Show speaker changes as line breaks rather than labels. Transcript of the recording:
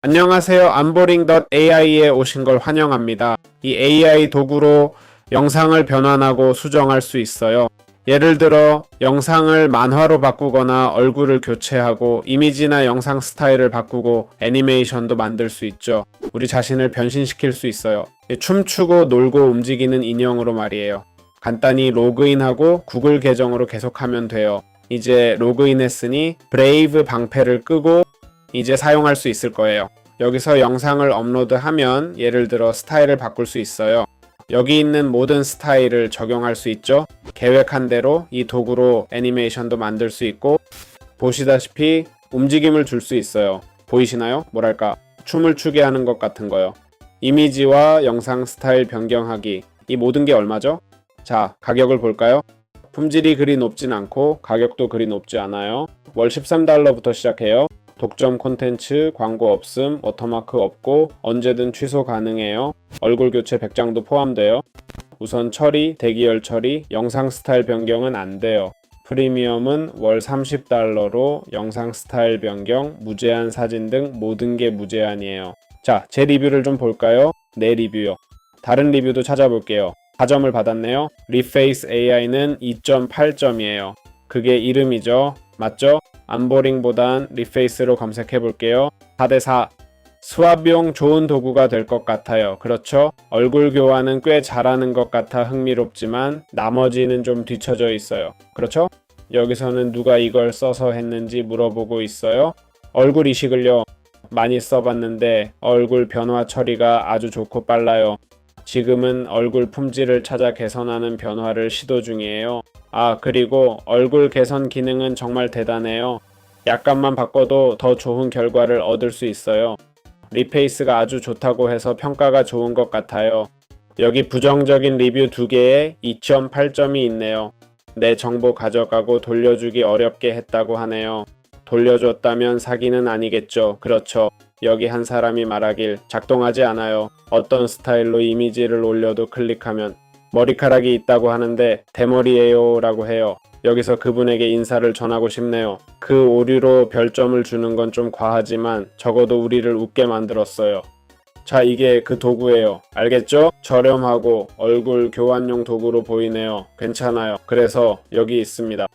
안녕하세요. 안보링.ai에 오신 걸 환영합니다. 이 AI 도구로 영상을 변환하고 수정할 수 있어요. 예를 들어 영상을 만화로 바꾸거나 얼굴을 교체하고 이미지나 영상 스타일을 바꾸고 애니메이션도 만들 수 있죠. 우리 자신을 변신시킬 수 있어요. 춤추고 놀고 움직이는 인형으로 말이에요. 간단히 로그인하고 구글 계정으로 계속하면 돼요. 이제 로그인했으니 브레이브 방패를 끄고 이제 사용할 수 있을 거예요. 여기서 영상을 업로드하면 예를 들어 스타일을 바꿀 수 있어요. 여기 있는 모든 스타일을 적용할 수 있죠. 계획한 대로 이 도구로 애니메이션도 만들 수 있고 보시다시피 움직임을 줄 수 있어요. 보이시나요? 뭐랄까 춤을 추게 하는 것 같은 거요. 이미지와 영상 스타일 변경하기 이 모든 게 얼마죠? 자 가격을 볼까요? 품질이 그리 높진 않고 가격도 그리 높지 않아요. 월 13달러부터 시작해요. 독점 콘텐츠, 광고 없음, 워터마크 없고 언제든 취소 가능해요. 얼굴 교체 100장도 포함돼요. 우선 처리, 대기열 처리, 영상 스타일 변경은 안 돼요. 프리미엄은 월 30달러로 영상 스타일 변경, 무제한 사진 등 모든 게 무제한이에요. 자, 제 리뷰를 좀 볼까요? 내 리뷰요. 다른 리뷰도 찾아볼게요. 4점을 받았네요. 리페이스 AI는 2.8점이에요. 그게 이름이죠. 맞죠? 안보링보단 리페이스로 검색해 볼게요. 4대4. 수압용 좋은 도구가 될 것 같아요. 그렇죠? 얼굴 교환은 꽤 잘하는 것 같아 흥미롭지만 나머지는 좀 뒤처져 있어요. 그렇죠? 여기서는 누가 이걸 써서 했는지 물어보고 있어요. 얼굴 이식을요. 많이 써봤는데 얼굴 변화 처리가 아주 좋고 빨라요. 지금은 얼굴 품질을 찾아 개선하는 변화를 시도 중이에요. 아, 그리고 얼굴 개선 기능은 정말 대단해요. 약간만 바꿔도 더 좋은 결과를 얻을 수 있어요. 리페이스가 아주 좋다고 해서 평가가 좋은 것 같아요. 여기 부정적인 리뷰 두 개에 2.8점이 있네요. 내 정보 가져가고 돌려주기 어렵게 했다고 하네요. 돌려줬다면 사기는 아니겠죠. 그렇죠. 여기 한 사람이 말하길 작동하지 않아요. 어떤 스타일로 이미지를 올려도 클릭하면 머리카락이 있다고 하는데 대머리예요 라고 해요. 여기서 그분에게 인사를 전하고 싶네요. 그 오류로 별점을 주는 건 좀 과하지만 적어도 우리를 웃게 만들었어요. 자, 이게 그 도구예요. 알겠죠? 저렴하고 얼굴 교환용 도구로 보이네요. 괜찮아요. 그래서 여기 있습니다.